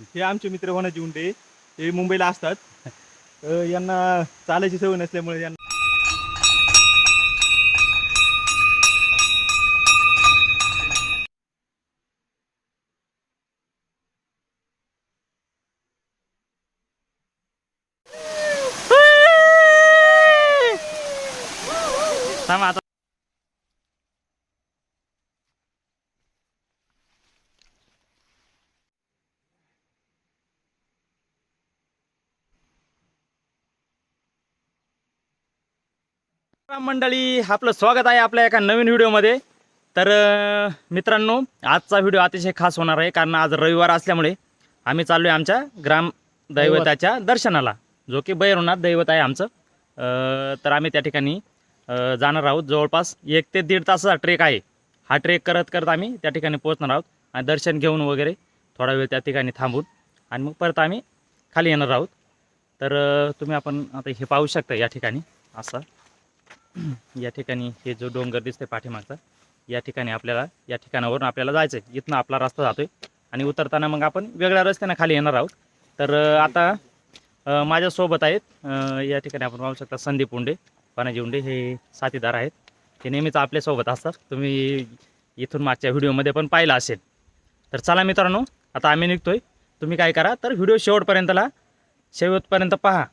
हे आमचे मित्र वनाजी उंटे हे मुंबईला असतात. अ, यांना चालायची सवय नसल्यामुळे यांना थांब आता मंडळी आपलं स्वागत आहे आपल्या एका नवीन व्हिडिओमध्ये. तर मित्रांनो आजचा व्हिडिओ अतिशय खास होणार आहे कारण आज रविवार असल्यामुळे आम्ही चाललो आहे आमच्या ग्राम दैवताच्या दर्शनाला. जो की भैरवनाथ दैवत आहे आमचं. तर आम्ही त्या ठिकाणी जाणार आहोत. जवळपास एक ते दीड तासाचा ट्रेक आहे. हा ट्रेक करत करत आम्ही त्या ठिकाणी पोहोचणार आहोत आणि दर्शन घेऊन वगैरे थोडा वेळ त्या ठिकाणी थांबून आणि मग परत आम्ही खाली येणार आहोत. तर तुम्ही आपण आता हे पाहू शकता या ठिकाणी असं या ठिकाणी हे जो डोंगर दिसतोय पाठीमागचा या ठिकाणी आपल्याला या ठिकाणावरून आपल्याला जायचं आहे इथनं आपला रस्ता जातोय. आणि उतरताना मग आपण वेगळ्या रस्त्यानं खाली येणार आहोत. तर आता माझ्यासोबत आहेत या ठिकाणी आपण पाहू शकता संदीप उंडे पानाजी उंडे हे साथीदार आहेत. ते नेहमीच आपल्यासोबत असतात. तुम्ही इथून मागच्या व्हिडिओमध्ये पण पाहिलं असेल. तर चला मित्रांनो आता आम्ही निघतोय. तुम्ही काय करा तर व्हिडिओ शेवटपर्यंतला शेवटपर्यंत पहा.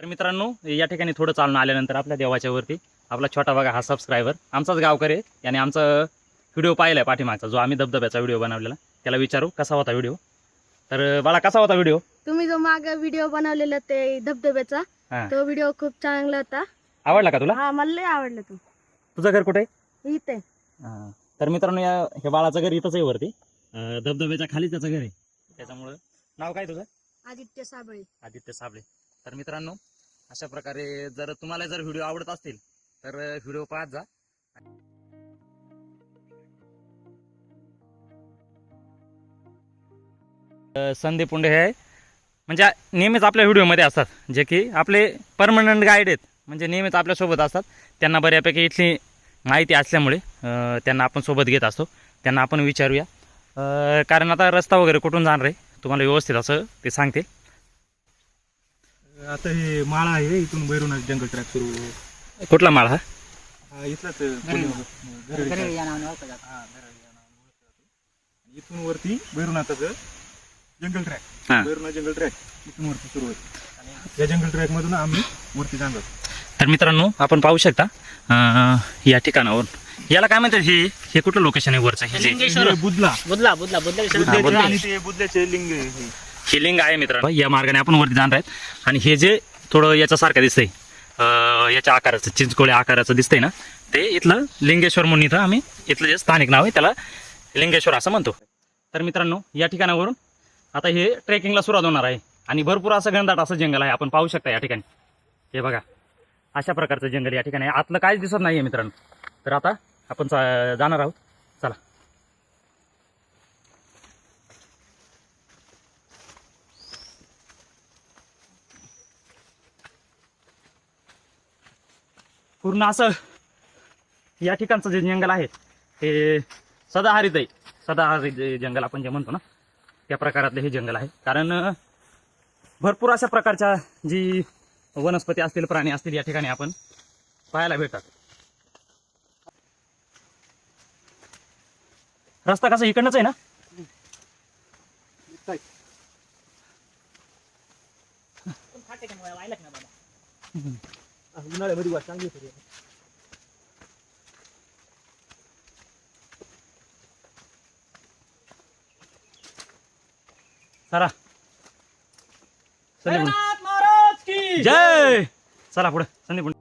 तर मित्रांनो या ठिकाणी थोडं चालून आल्यानंतर आपल्या देवाच्या वरती आपला छोटा बघा हा सबस्क्रायबर आमचाच गावकरी आहे. याने आमचा व्हिडिओ पाहिला आहे पाठीमागचा जो आम्ही धबधब्याचा व्हिडिओ बनवलेला. त्याला विचारू कसा होता व्हिडिओ तर बाळा कसा होता व्हिडिओ तुम्ही जो माग व्हिडिओ बनवलेला ते धबधब्याचा हा. तो व्हिडिओ खूप चांगला होता. आवडला का तुला? हा मला लय आवडला तो. तुझं घर कुठे? आहे? इथे. हा. तर मित्रांनो या हे बाळाचं घर इथंच आहे वरती. अं, धबधब्याच्या खाली त्याचं घर आहे. त्याच्यामुळं नाव काय तुझं? आदित्य साबळे. आदित्य साबळे. तर मित्रांनो अशा प्रकारे जर तुम्हाला जर व्हिडिओ आवडत असतील तर व्हिडिओ पाहत जा. संदीप पुंडे हे म्हणजे नेहमीच आपल्या व्हिडिओमध्ये असतात जे की आपले परमनंट गाईड आहेत. म्हणजे नेहमीच आपल्यासोबत असतात. त्यांना बऱ्यापैकी इथली माहिती असल्यामुळे त्यांना आपण सोबत घेत असतो. त्यांना आपण विचारूया. कारण आता रस्ता वगैरे कुठून जाणार आहे तुम्हाला व्यवस्थित असं ते सांगतील. आता हे माळा आहे इथून भैरवनाथ जंगल ट्रॅक सुरू. कुठला माळ हा? इथलाच पुणे- घरळी. हा, घरळी या नावाने ओळखला जातो. इथून वरती भैरवनाथाचं जंगल ट्रॅक हा. भैरवनाथ जंगल ट्रॅक इथून वरती सुरू होते आणि या जंगल ट्रॅक मधून आम्ही वरती जाणार. तर मित्रांनो आपण पाहू शकता अं, या ठिकाणावरून. याला काय म्हणतात हे? हे कुठलं लोकेशन आहे वरचं? हे जे बुधला. बुधला बुधला बुधला. बुद्धाचे बुद्धे. आणि ते बुद्धचे लिंग आहे हे. हे लिंग आहे मित्रांनो. या मार्गाने आपण वरती जाणार आहेत. आणि हे जे थोडं याच्यासारखं दिसतंय याच्या आकाराचं चिंचकोळ्या आकाराचं दिसतंय ना ते इथलं लिंगेश्वर म्हणून इथं आम्ही इथलं जे स्थानिक नाव आहे त्याला लिंगेश्वर असं म्हणतो. तर मित्रांनो या ठिकाणावरून आता हे ट्रेकिंगला सुरुवात होणार आहे. आणि भरपूर असं घनदाट असं जंगल आहे आपण पाहू शकता या ठिकाणी. हे बघा अशा प्रकारचं जंगल या ठिकाणी आतलं काहीच दिसत नाही आहे मित्रांनो. तर आता आपण जाणार आहोत. चला. पूर्ण असं या ठिकाणचं जे जंगल आहे ते सदाहरित आहे सदाहरित जंगल आपण जे म्हणतो ना त्या प्रकारातलं हे जंगल आहे. कारण भरपूर अशा प्रकारच्या जी वनस्पती असतील प्राणी असतील या ठिकाणी आपण पाहायला भेटतात. रस्ता कसा इकडनंच आहे ना? उन्हाळ्यामध्ये वाट चांगली होती रे. चला. संदीप जय चला पुढे. संदीप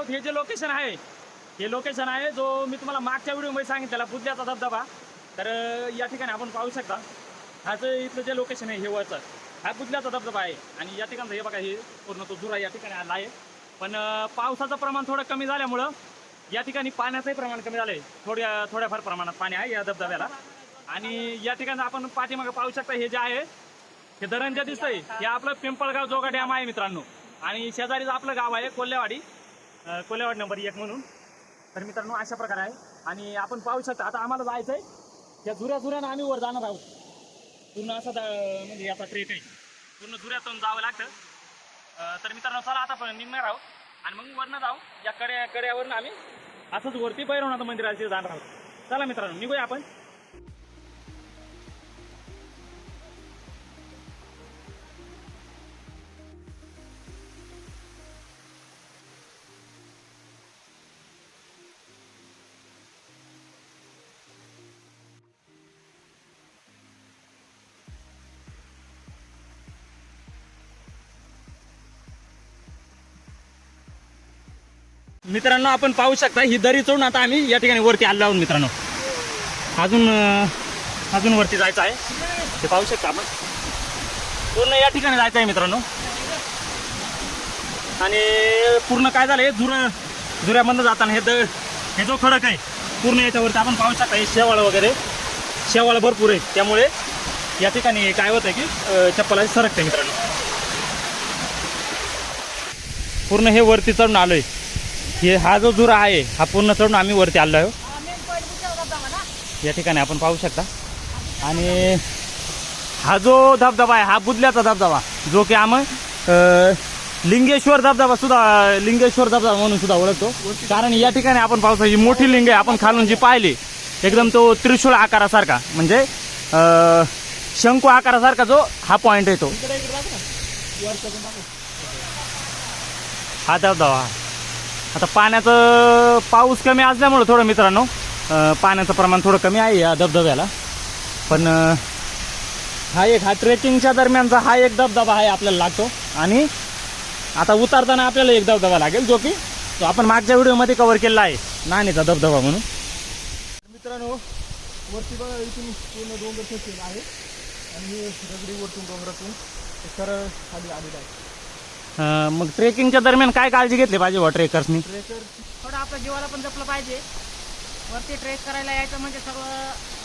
आहोत. हे जे लोकेशन आहे हे लोकेशन आहे जो मी तुम्हाला मागच्या व्हिडिओमध्ये सांगितलेला बुद्ध्याचा धबधबा. तर या ठिकाणी आपण पाहू शकता ह्याचं इथलं जे लोकेशन आहे हे वरचं हा बुदल्याचा धबधबा आहे. आणि या ठिकाणचं हे बघा हे पूर्ण तो जुरा या ठिकाणी आला आहे. पण पावसाचं प्रमाण थोडं कमी झाल्यामुळं या ठिकाणी पाण्याचंही प्रमाण कमी झालंय. थोड्या थोड्याफार प्रमाणात पाणी आहे या धबधब्याला. आणि या ठिकाणी आपण पाठीमागं पाहू शकता हे जे आहे हे धरण जे दिसतंय हे आपलं पिंपळगाव जोगा डॅम आहे मित्रांनो. आणि शेजारीच आपलं गाव आहे कोल्हेवाडी. कोल्हेवाड नंबर एक म्हणून. तर मित्रांनो अशा प्रकारे आहे. आणि आपण पाहू शकता आता आम्हाला जायचं आहे त्या जुऱ्या जुऱ्यानं आम्ही वर जाणार आहोत. पूर्ण असा म्हणजे याचा ट्रेक आहे. पूर्ण जुऱ्यातून जावं लागतं. तर मित्रांनो चला आता पण निघणार आहोत. आणि मग वरनं जाऊ. या कड्या कड्यावरून आम्ही असंच वरती भैरवनाथ मंदिराचे जाणार आहोत. चला मित्रांनो निघूया आपण. मित्रांनो आपण पाहू शकता ही दरी चढून आता आम्ही या ठिकाणी वरती आलो आहोत मित्रांनो. अजून अजून वरती जायचं आहे. ते पाहू शकता आपण. पूर्ण या ठिकाणी जायचं आहे मित्रांनो. आणि पूर्ण काय झालं हे जुरं जुऱ्यामधनं जाताना हे द हे जो खडक आहे पूर्ण याच्यावरती आपण पाहू शकता हे शेवाळ वगैरे. शेवाळ भरपूर आहे. त्यामुळे या ठिकाणी काय होतं की चप्पलाची चप्पला सरकते मित्रांनो. पूर्ण हे वरती चढून आहे हे हा जो जुरा आहे हा पूर्ण चढून आम्ही वरती आलो आहे. या ठिकाणी आपण पाहू शकता. आणि हा जो धबधबा आहे हा बुदल्याचा धबधबा जो की आम्ही लिंगेश्वर धबधबा सुद्धा लिंगेश्वर धबधबा म्हणून सुद्धा ओळखतो. कारण या ठिकाणी आपण पाहतो ही मोठी लिंग आहे. आपण खालून जी पाहिली एकदम तो त्रिशूळ आकारासारखा म्हणजे शंकू आकारासारखा जो हा पॉइंट आहे तो हा धबधबा. आता पाण्याचं पाऊस कमी असल्यामुळं थोडं मित्रांनो पाण्याचं प्रमाण थोडं कमी आहे या धबधब्याला. पण हा एक हा ट्रेकिंगच्या दरम्यानचा हा एक धबधबा आहे आपल्याला लागतो. आणि आता उतरताना आपल्याला एक धबधबा लागेल जो की तो आपण मागच्या व्हिडिओमध्ये कवर केलेला आहे. नाणीचा धबधबा म्हणून. मित्रांनो वरती बघा इथून पूर्ण डोंगर खेचलेला आहे. आणि हे दगडी वरतून डोंगरातून सरळ खाली आलेलं आहे. अं, मग ट्रेकिंगच्या दरम्यान काय काळजी घेतली पाहिजे वा ट्रेकर्सनी ट्रेकर थोडं आपल्या जीवाला पण जपलं पाहिजे. वरती ट्रेक करायला यायचं म्हणजे सर्व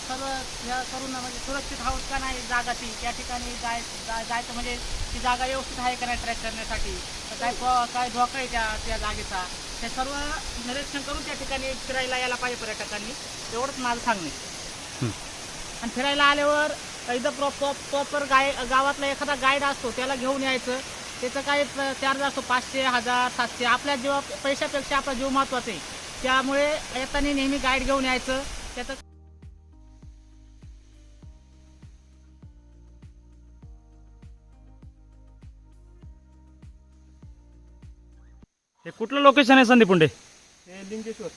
सर्व ह्या करून म्हणजे सुरक्षित आहोत का नाही जागा ती त्या ठिकाणी जाय जा- जायचं म्हणजे ती जागा व्यवस्थित आहे का नाही ट्रेक करण्यासाठी? तर काय धो- काय धोका आहे त्या त्या जागेचा? हे सर्व निरीक्षण करून त्या ठिकाणी फिरायला यायला पाहिजे पर्यटकांनी. एवढंच माझं सांगणे आणि फिरायला आल्यावर प्रॉप प्रॉपर गाय गावातला एखादा गाईड असतो त्याला घेऊन यायचं. त्याचं काय चार्ज असतो पाचशे हजार सातशे. आपल्या जीवा पैशापेक्षा आपला जीव महत्त्वाचा आहे. त्यामुळे येताना नेहमी गाईड घेऊन यायचं. त्याचं हे कुठलं लोकेशन आहे संदीप पुंडे? हे लिंगेश्वर.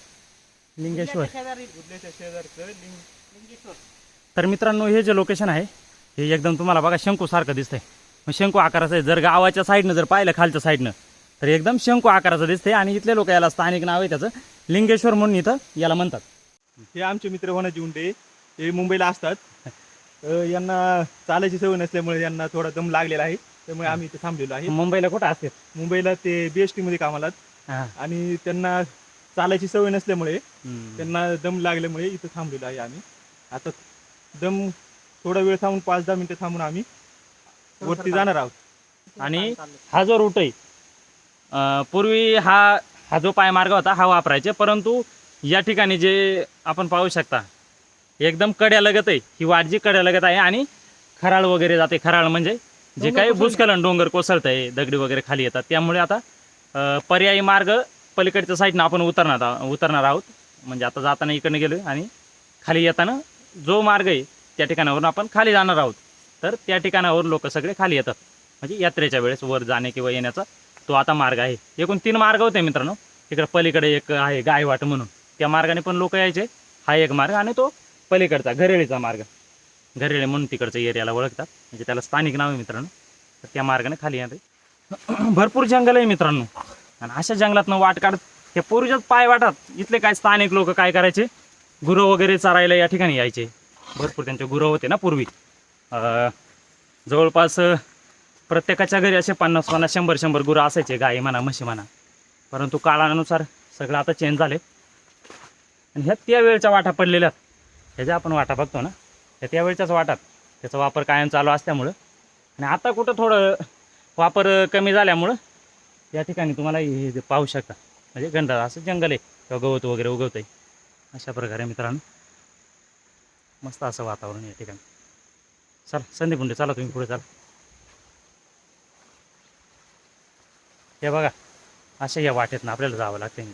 लिंगेश्वर. शेजारी? बुधल्याच्या शेजारचं लिंग लिंगेश्वर. तर मित्रांनो हे जे लोकेशन आहे हे एकदम तुम्हाला बघा शंकूसारखं दिसतंय. मग शंकू आकाराचं आहे. जर गावाच्या साईडनं जर पाहिलं खालच्या साईडनं तर एकदम शंकू आकाराचं दिसतंय आणि इथले लोक याला स्थानिक नाव आहे त्याचं. लिंगेश्वर म्हणून इथं याला म्हणतात. हे आमचे मित्र होण्याचे उंटे हे मुंबईला असतात. अ, यांना चालायची सवय नसल्यामुळे यांना थोडा दम लागलेला आहे. त्यामुळे आम्ही इथे थांबलेलो आहे. मुंबईला कुठं असते मुंबईला ते बीएसटी मध्ये कामाला आहेत. आणि त्यांना चालायची सवय नसल्यामुळे त्यांना दम लागल्यामुळे इथं थांबलेलो आहे आम्ही. आता दम थोडा वेळ थांबून पाच दहा मिनिटं थांबून आम्ही वरती जाणार आहोत. आणि हा जो रूट आहे अं, पूर्वी हा हा जो पायमार्ग होता हा वापरायचे. परंतु या ठिकाणी जे आपण पाहू शकता एकदम कड्यालगत आहे. ही वाट जी कड्यालगत आहे आणि खराळ वगैरे जाते. खराळ म्हणजे जे काही भूस्खलन डोंगर कोसळत आहे दगडी वगैरे खाली येतात. त्यामुळे आता अं, पर्यायी मार्ग पलीकडच्या साईडनं आपण उतरणार आहो- उतरणार आहोत. म्हणजे आता जाताना इकडनं गेलो आणि खाली येताना जो मार्ग आहे त्या ठिकाणावरून आपण खाली जाणार आहोत. तर त्या ठिकाणावर लोक सगळे खाली येतात. म्हणजे यात्रेच्या वेळेस वर जाणे किंवा येण्याचा तो आता मार्ग आहे. एकूण तीन मार्ग होते मित्रांनो. इकडे पलीकडे एक आहे गायवाट म्हणून. त्या मार्गाने पण लोक यायचे. हा एक मार्ग आणि तो पलीकडचा घरेळीचा मार्ग. घरेळे म्हणून तिकडच्या एरियाला ओळखतात. म्हणजे त्याला स्थानिक नाव आहे मित्रांनो. तर त्या मार्गाने खाली येणार भरपूर जंगल आहे मित्रांनो. आणि अशा जंगलातनं वाट काढत हे पूर्वीच्याच पाय वाटत. इथले काय स्थानिक लोक काय करायचे? गुरं वगैरे चरायला या ठिकाणी यायचे. भरपूर त्यांचे गुरं होते ना पूर्वी. जवळपास प्रत्येकाच्या घरी असे पन्नास पन्नास शंभर शंभर गुरं असायचे गाई म्हणा म्हशी म्हणा. परंतु काळानुसार सगळं आता चेंज झाले आणि ह्या त्या वेळच्या वाटा पडलेल्या ह्याच्या ह्या ज्या आपण वाटा बघतो ना ह्या त्या वेळच्याच वाटात. त्याचा वापर कायम चालू असल्यामुळं. आणि आता कुठं थोडं वापर कमी झाल्यामुळं या ठिकाणी तुम्हाला हे पाहू शकता. म्हणजे गंधा असं जंगल आहे. किंवा गवत वगैरे उगवतं आहे अशा प्रकारे मित्रांनो मस्त असं वातावरण या ठिकाणी. चला संदीप मुंडे चला तुम्ही पुढे चला. हे बघा अशा या वाटेत ना आपल्याला जावं लागतं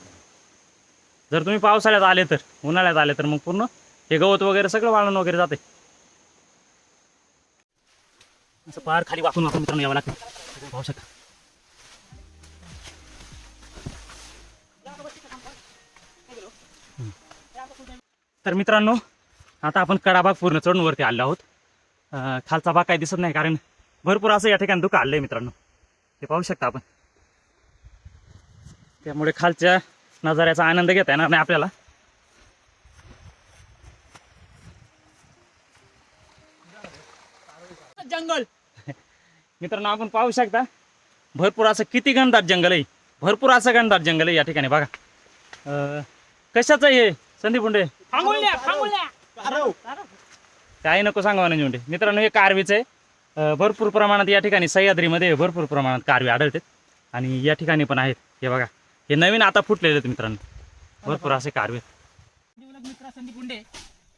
जर तुम्ही पावसाळ्यात आले तर उन्हाळ्यात आले तर मग पूर्ण हे गवत वगैरे सगळं वाळून वगैरे जाते असं पार खाली वाकून वाकून मित्रांनो यावं लागतं पाहू शकता. तर मित्रांनो आता आपण कडाबाग पूर्ण चढून वरती आलो आहोत. खालचा भाग काही दिसत नाही कारण भरपूर असं या ठिकाणी दुःख आलं आहे मित्रांनो. ते पाहू शकता आपण. त्यामुळे खालच्या नजाऱ्याचा आनंद घेता येणार नाही आपल्याला. जंगल. मित्रांनो आपण पाहू शकता भरपूर असं किती घनदाट जंगल आहे. भरपूर असं घनदाट जंगल आहे या ठिकाणी बघा. अं, कशाचं आहे हे संदीप मुंडे काही नको सांगा म्हणजे मुंडे मित्रांनो हे कारवीचं आहे. भरपूर प्रमाणात या ठिकाणी सह्याद्रीमध्ये भरपूर प्रमाणात कारवे आढळतात. आणि या ठिकाणी पण आहेत. हे बघा हे नवीन आता फुटलेले आहेत मित्रांनो. भरपूर असे कारवे मित्र संदीप गुंडे.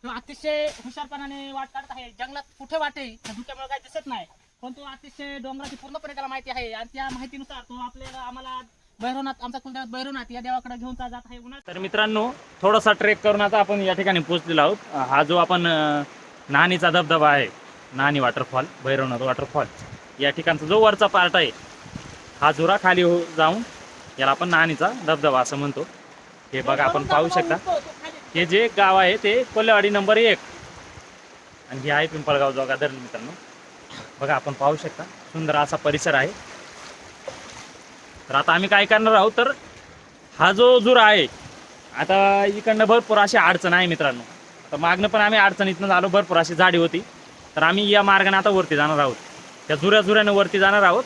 तो अतिशय हुशारपणाने वाट काढत आहे. जंगलात कुठे वाटे धुक्यामुळे काही दिसत नाही. पण तो अतिशय डोंगराची पूर्णपणे त्याला माहिती आहे. आणि त्या माहितीनुसार तो आपल्याला आम्हाला भैरवनाथ आमचा कुलदेवत भैरवनाथ या देवाकडे घेऊन जात आहे. तर मित्रांनो थोडासा ट्रेक करून आता आपण या ठिकाणी पोहोचलेलो आहोत. हा जो आपण नाणीचा धबधबा आहे. नाणी वॉटरफॉल भैरवनाथ वॉटरफॉल या ठिकाणचा जो वरचा पार्ट आहे हा जुरा खाली हो जाऊन याला आपण नाणीचा धबधबा असं म्हणतो. हे बघा आपण पाहू शकता. हे जे गाव आहे ते कोल्हेवाडी नंबर एक. आणि हे आहे पिंपळगाव जोगा धरण मित्रांनो. बघा आपण पाहू शकता. सुंदर असा परिसर आहे. तर आता आम्ही काय करणार आहोत तर हा जो जुरा आहे आता इकडनं भरपूर अशी अडचण आहे मित्रांनो. तर मागणं पण आम्ही अडचणीतनं झालो भरपूर अशी झाडी होती. तर आम्ही या मार्गाने आता वरती जाणार आहोत. त्या जुऱ्या जुऱ्यानं वरती जाणार आहोत.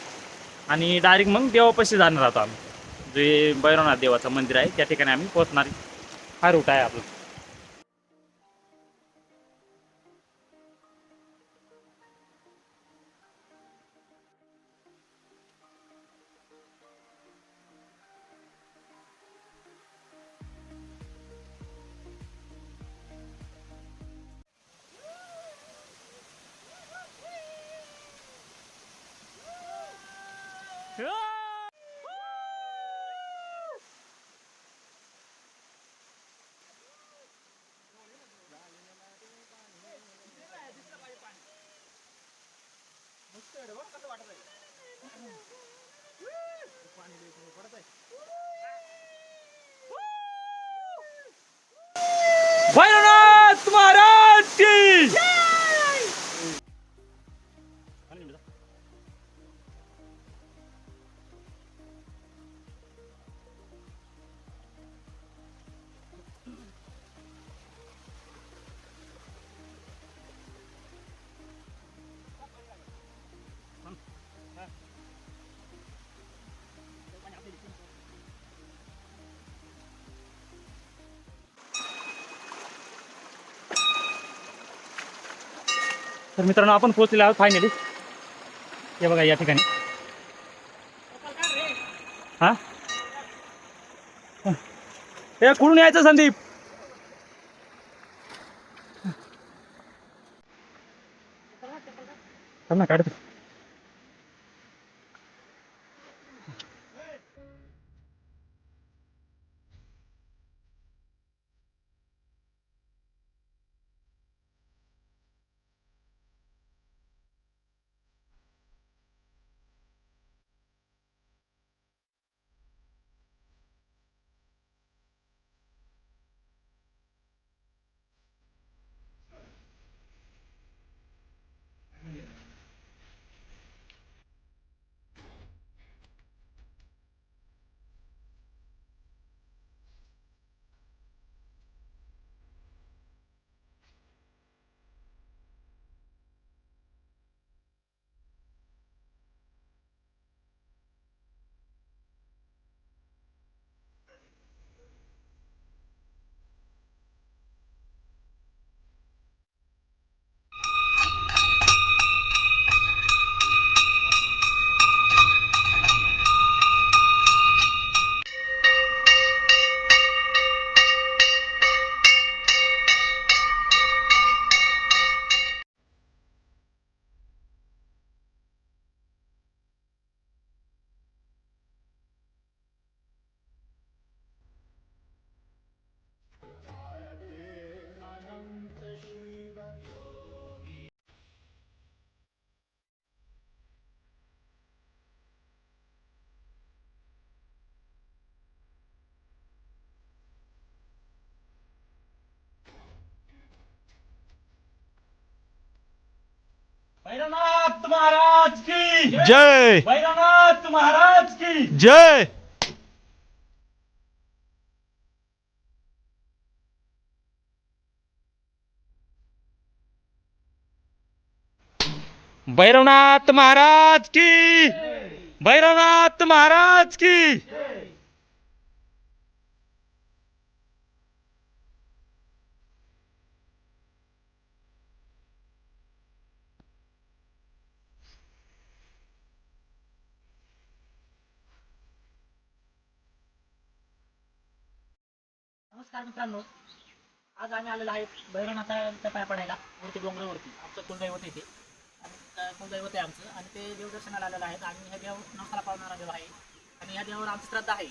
आणि डायरेक्ट मग देवापाशी जाणार आहोत आम्ही. जे भैरवनाथ देवाचं मंदिर आहे त्या ठिकाणी आम्ही पोहोचणार. हा रूट आहे आपला. तर मित्रांनो आपण पोहोचलेलो आहोत फायनली हे बघा या ठिकाणी. हा? हे कुठून यायचं संदीप? ना काढतो. भैरवनाथ महाराज की जय। भैरवनाथ महाराज की जय। भैरवनाथ महाराज की। भैरवनाथ महाराज की। नमस्कार मित्रांनो. आज आम्ही आलेलो आहे भैरवनाथाच्या पाय पडायला वरती डोंगरावरती. आमचं कुलदैवत येते आणि कुलदैवत आहे आमचं. आणि ते देवदर्शनाला आलेलं आहेत आणि ह्या देव नवसाला पावणारा देव आहे. आणि ह्या देवावर आमची श्रद्धा आहे.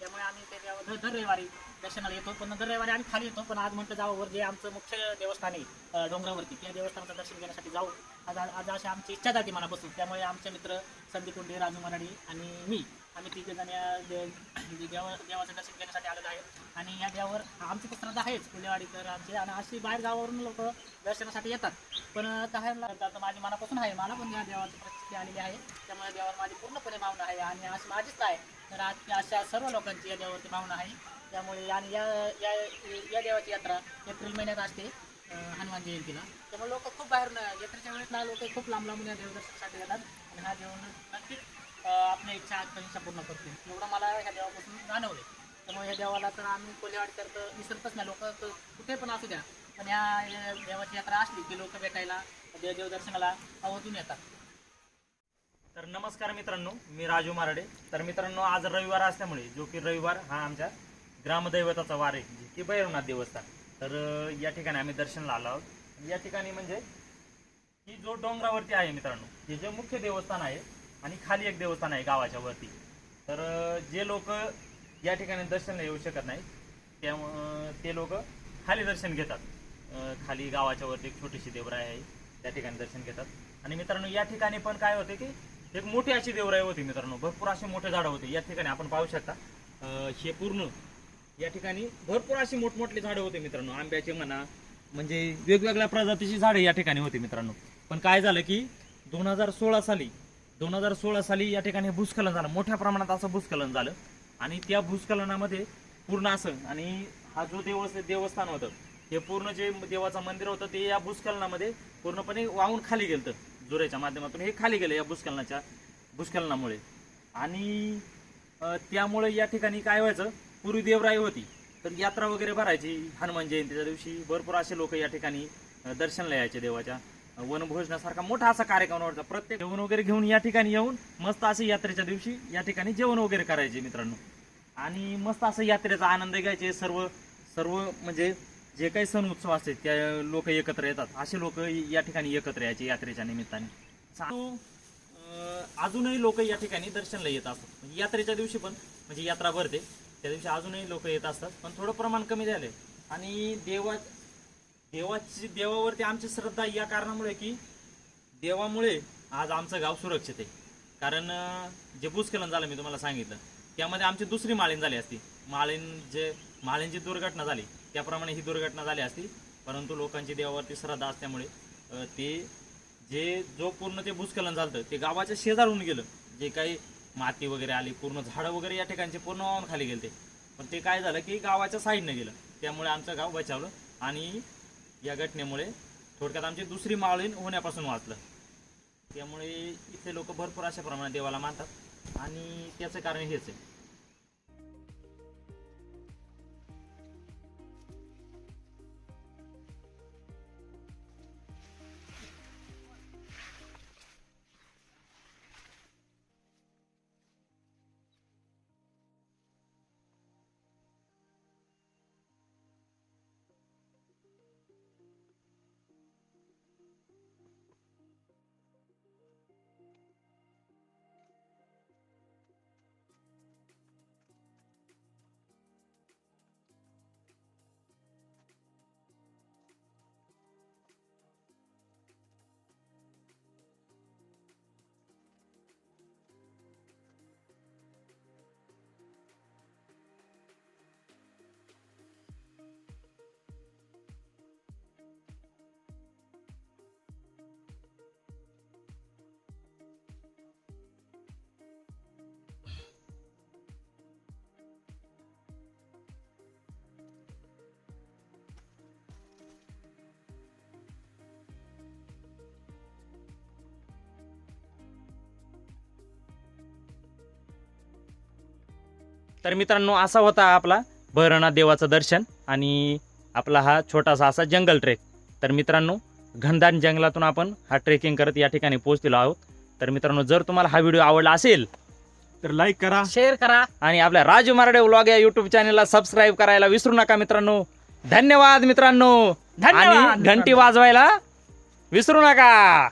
त्यामुळे आम्ही ते देव दर दर रविवारी दर्शनाला येतो पण दर रविवारी आम्ही खाली येतो पण आज म्हटलं जावं वर जे आमचं मुख्य देवस्थान आहे डोंगरावरती त्या देवस्थानाचं दर्शन घेण्यासाठी जाऊ. आज आज अशी आमची इच्छा झाली मनापासून. त्यामुळे आमचे मित्र संदीप कुंडे राजू मराडी आणि मी आम्ही तिघे जण या देवा देवाचं दर्शन घेण्यासाठी आलेलो आहे. आणि या देवावर आमची तर आहेच फुलेवाडीकर आमचे आणि अशी बाहेर गावावरून लोक दर्शनासाठी येतात. पण काय तर माझी मनापासून आहे. मला पण या देवाची प्रसिद्धी आलेली आहे. त्यामुळे देवावर माझी पूर्णपणे भावना आहे आणि अशी माझीच आहे तर आज अशा सर्व लोकांची या देवावरती भावना आहे. त्यामुळे आणि या या या देवाची यात्रा एप्रिल महिन्यात असते हनुमान जयंतीला. त्यामुळे लोक खूप बाहेर यात्रेच्या वेळेस ना लोक खूप लांब लांबून या देवदर्शनासाठी येतात. आणि हा देव नक्कीच आपल्या इच्छा आकांक्षा पूर्ण करतील एवढं मला ह्या देवापासून जाणवले त्यामुळे ह्या देवाला तर आम्ही कोल्हेवाडकर तर विसरतच नाही. लोक कुठे पण असू द्या. पण या या देवाची यात्रा असली की लोक भेटायला देव देवदर्शनाला आवर्जून येतात. तर नमस्कार मित्रांनो मी राजू मारडे. तर मित्रांनो आज रविवार असल्यामुळे जो की रविवार हा आमच्या ग्रामदैवताचा वार आहे की भैरवनाथ देवस्थान. तर या ठिकाणी आम्ही दर्शनला आलो आहोत. या ठिकाणी म्हणजे ही जो डोंगरावरती आहे मित्रांनो हे जे मुख्य देवस्थान आहे आणि खाली एक देवस्थान आहे गावाच्या वरती. तर जे लोक या ठिकाणी दर्शनला येऊ शकत नाही त्या ते लोक खाली दर्शन घेतात. खाली गावाच्या वरती एक छोटीशी देवराय आहे त्या ठिकाणी दर्शन घेतात. आणि मित्रांनो या ठिकाणी पण काय होते की एक मोठी अशी देवराई होती मित्रांनो. भरपूर असे मोठे झाडं होते. या ठिकाणी आपण पाहू शकता. हे पूर्ण या ठिकाणी भरपूर अशी मोठमोठली झाडं होते मित्रांनो. आंब्याचे म्हणा म्हणजे वेगवेगळ्या प्रजातीची झाडे या ठिकाणी होती मित्रांनो. पण काय झालं की दोन हजार सोळा साली दोन हजार सोळा साली या ठिकाणी भूस्खलन झालं. मोठ्या प्रमाणात असं भूस्खलन झालं. आणि त्या भूस्खलनामध्ये पूर्ण असं आणि हा जो देव देवस्थान होतं हे पूर्ण जे देवाचं मंदिर होतं ते या भूस्खलनामध्ये पूर्णपणे वाहून खाली गेलं दुऱ्याच्या माध्यमातून हे खाली गेलं या भूस्खलनाच्या भूस्खलनामुळे. आणि त्यामुळे या ठिकाणी काय व्हायचं? पूर्वी देवराई होती. तर यात्रा वगैरे भरायची. हनुमान जयंतीच्या दिवशी भरपूर असे लोक या ठिकाणी दर्शनला यायचे देवाच्या. वनभोजनासारखा मोठा असा कार्यक्रम होता. प्रत्येक जेवण वगैरे घेऊन या ठिकाणी येऊन मस्त असे यात्रेच्या दिवशी या ठिकाणी जेवण वगैरे करायचे मित्रांनो. आणि मस्त असं यात्रेचा आनंद घ्यायचे. सर्व सर्व म्हणजे जे काही सण उत्सव असतात त्या लोक एकत्र येतात. असे लोक या ठिकाणी एकत्र यायचे यात्रेच्या निमित्ताने. अजूनही लोक या ठिकाणी दर्शनला येत असतात. म्हणजे यात्रेच्या दिवशी पण म्हणजे यात्रा भरते त्या दिवशी अजूनही लोक येत असतात. पण थोडं प्रमाण कमी झाले आणि देवा देवाची देवावरती आमची श्रद्धा या कारणामुळे की देवामुळे आज आमचं गाव सुरक्षित आहे. कारण जे भूस्खलन झालं मी तुम्हाला सांगितलं त्यामध्ये आमची दुसरी माळीन झाली असती. माळीन जे माळींची दुर्घटना झाली त्याप्रमाणे ही दुर्घटना झाली असती. परंतु लोकांची देवावरती श्रद्धा असल्यामुळे ते जे जो पूर्ण ते भूस्खलन झालं ते गावाच्या शेजारून गेलं. जे काही माती वगैरे आली पूर्ण झाडं वगैरे या ठिकाणचे पूर्ण वाहून खाली गेले पण ते काय झालं की गावाच्या साईडनं गेलं. त्यामुळे आमचं गाव बचावलं आणि या घटनेमुळे थोडक्यात आमची दुसरी माळीन होण्यापासून वाचलं. त्यामुळे इथे लोक भरपूर अशा प्रमाणात देवाला मानतात. आणि त्याचं कारण हेच आहे. तर मित्रांनो असा होता आपला भैरवनाथ देवाचं दर्शन आणि आपला हा छोटासा असा जंगल ट्रेक तर मित्रांनो घनदाट जंगलातून आपण हा ट्रेकिंग करत या ठिकाणी पोहोचलेलो आहोत. तर मित्रांनो जर तुम्हाला हा व्हिडिओ आवडला असेल तर लाईक करा. शेअर करा. आणि आपल्या राजू मराठे व्लॉग या युट्यूब चॅनलला सबस्क्राईब करायला विसरू नका मित्रांनो. धन्यवाद मित्रांनो. धन्यवाद आणि घंटी. वाजवायला विसरू नका.